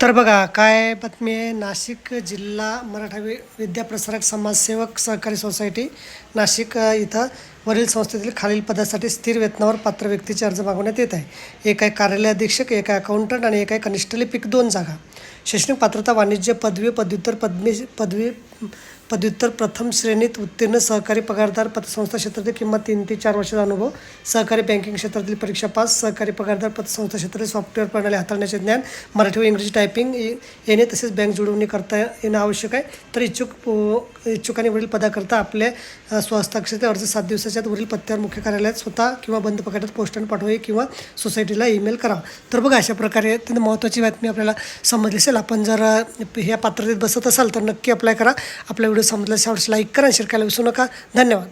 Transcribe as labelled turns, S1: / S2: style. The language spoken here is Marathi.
S1: तर बघा काय बातमी आहे? नाशिक जिल्हा मराठा वि विद्याप्रसारक समाजसेवक सहकारी सोसायटी नाशिक इथं वरील संस्थेतील खालील पदासाठी स्थिर वेतनावर पात्र व्यक्तीचे अर्ज मागवण्यात येत आहे. एक आहे कार्यालय अधीक्षक एक आहे अकाउंटंट आणि एक आहे कनिष्ठ लिपिक दोन जागा. शैक्षणिक पात्रता वाणिज्य पदवी पदव्युत्तर पदवी पदवी पदव्युत्तर प्रथम श्रेणीत उत्तीर्ण सहकारी पगारदार पतसंस्था क्षेत्रातील किंमत तीन ते चार वर्षाचा अनुभव. सहकारी बँकिंग क्षेत्रातील परीक्षा पास. सहकारी पगारदार पतसंस्था क्षेत्रातील सॉफ्टवेअर प्रणाली हाताळण्याचे ज्ञान. मराठी व इंग्रजी टायपिंग येणे तसेच बँक जुळवणी करता येणं आवश्यक आहे. तर इच्छुक पो- इच्छुकांनी वरील पदाकरता आपल्या अ, अर्ज सात दिवसाच्या वरील पत्त्यावर मुख्य कार्यालयात स्वतः किंवा बंद पकडात पोस्टाने पाठवावे किंवा सोसायटीला ईमेल करावा तर बघा अशा प्रकारे अत्यंत महत्त्वाची बातमी आपल्याला समजली असेल. आपण जर ह्या पात्रतेत बसत असाल तर नक्की अप्लाय करा. आपल्या व्हिडिओ आवडस लाईक करा शेअर करायला विसरू नका. धन्यवाद.